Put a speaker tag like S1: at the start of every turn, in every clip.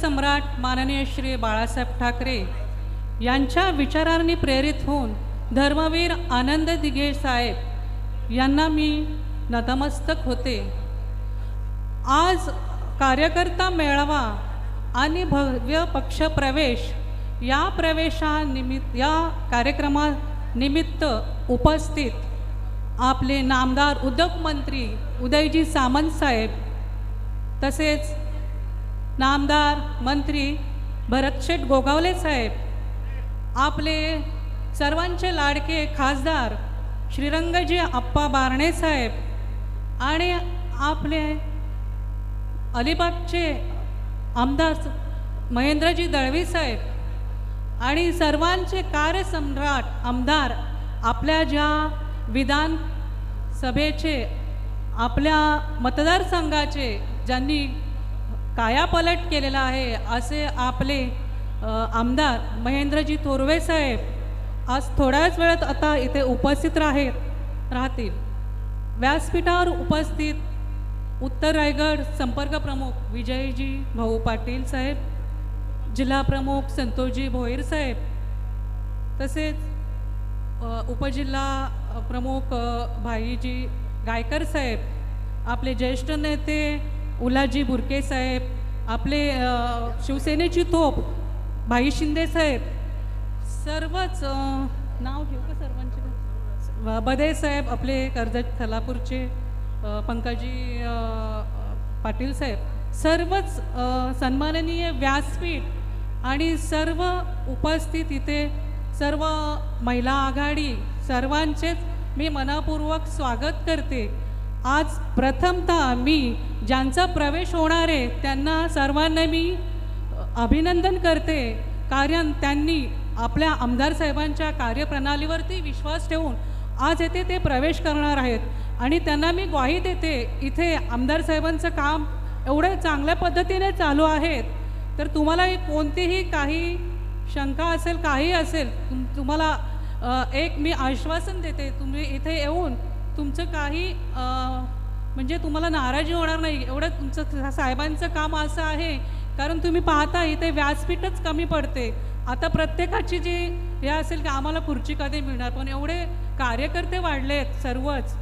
S1: सम्राट माननीय श्री बाळासाहेब ठाकरे यांच्या विचारांनी प्रेरित होऊन धर्मवीर आनंद दिघे साहेब यांना मी नतमस्तक होते. आज कार्यकर्ता मेळावा आणि भव्य पक्ष प्रवेश या प्रवेशानिमित्त या कार्यक्रमानिमित्त उपस्थित आपले नामदार उद्योगमंत्री उदयजी सामंत साहेब तसेच नामदार मंत्री भरतशेठ गोगावले साहेब आपले सर्वांचे लाडके खासदार श्रीरंगजी आप्पा बारणे साहेब आणि आपले अलिबागचे आमदार महेंद्रजी दळवी साहेब आणि सर्वांचे कार्यसम्राट आमदार आपल्या ज्या विधान सभेचे आपल्या मतदारसंघाचे ज्यांनी कायापलट केलेला आहे असे आपले आमदार महेंद्रजी थोरवे साहेब आज थोड्याच वेळात आता इथे उपस्थित राहत राहतील. व्यासपीठावर उपस्थित उत्तर रायगड संपर्क प्रमुख विजयजी भाऊ पाटील साहेब जिल्हा प्रमुख संतोषजी भोईर साहेब तसेच उपजिल्हा प्रमुख भाईजी गायकर साहेब आपले ज्येष्ठ नेते उलाजी बुरके साहेब आपले शिवसेनेची तोप भाई शिंदे साहेब सर्वच नाव घेऊ का सर्वांचे? बदे साहेब आपले कर्जत थलापूरचे पंकजी पाटील साहेब सर्वच सन्माननीय व्यासपीठ आणि सर्व उपस्थित इथे सर्व महिला आघाडी सर्वांचेच मी मनापूर्वक स्वागत करते. आज प्रथमतः मी ज्यांचा प्रवेश होणार आहे त्यांना सर्वांना मी अभिनंदन करते. कारण त्यांनी आपल्या आमदार साहेबांच्या कार्यप्रणालीवरती विश्वास ठेवून आज येथे ते प्रवेश करणार आहेत. आणि त्यांना मी ग्वाही देते इथे आमदार साहेबांचं काम एवढं चांगल्या पद्धतीने चालू आहेत तर तुम्हाला कोणतीही काही शंका असेल काही असेल तुम तुम्हाला एक मी आश्वासन देते तुम्ही इथे येऊन तुमचं काही म्हणजे तुम्हाला नाराजी होणार नाही. एवढं तुमचं साहेबांचं काम असं आहे. कारण तुम्ही पाहता इथे व्यासपीठच कमी पडते. आता प्रत्येकाची जी हे असेल की आम्हाला खुर्ची कधी मिळणार? पण एवढे कार्यकर्ते वाढले आहेत सर्वच.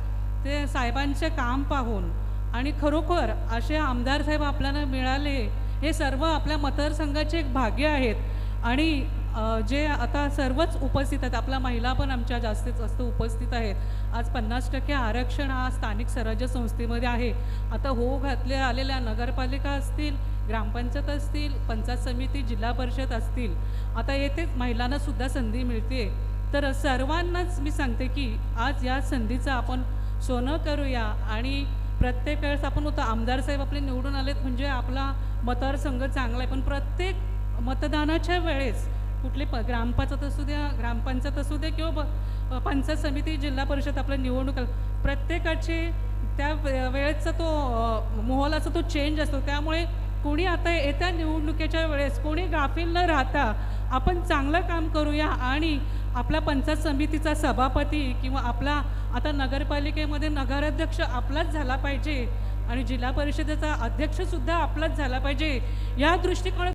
S1: ते साहेबांचे काम पाहून. आणि खरोखर असे आमदार साहेब आपल्याला मिळाले हे सर्व आपल्या मतदारसंघाचे एक भाग्य आहेत. आणि जे आता सर्वच उपस्थित आहेत आपल्या महिला पण आमच्या जास्तीत जास्त उपस्थित आहेत. आज पन्नास टक्के आरक्षण हा स्थानिक स्वराज्य संस्थेमध्ये आहे. आता हो घातले आलेल्या नगरपालिका असतील ग्रामपंचायत असतील पंचायत समिती जिल्हा परिषद असतील. आता येथेच महिलांनासुद्धा संधी मिळते. तर सर्वांनाच मी सांगते की आज या संधीचं आपण सोनं करूया आणि प्रत्येक वेळेस आपण होतं आमदार साहेब आपले निवडून आलेत म्हणजे आपला मतदारसंघ चांगला आहे. पण प्रत्येक मतदानाच्या वेळेस कुठले प ग्रामपंचायत असू द्या ग्रामपंचायत असू द्या किंवा ब- पंचायत समिती जिल्हा परिषद आपल्या निवडणूक प्रत्येकाची त्या वेळेचा तो मोहलाचा तो चेंज असतो. त्यामुळे कोणी आता येत्या निवडणुकीच्या वेळेस कोणी गाफील न राहता आपण चांगलं काम करूया आणि आपला पंचायत समितीचा सभापती किंवा आपला आता नगरपालिकेमध्ये नगराध्यक्ष आपलाच झाला पाहिजे आणि जिल्हा परिषदेचा अध्यक्षसुद्धा आपलाच झाला पाहिजे या दृष्टिकोनात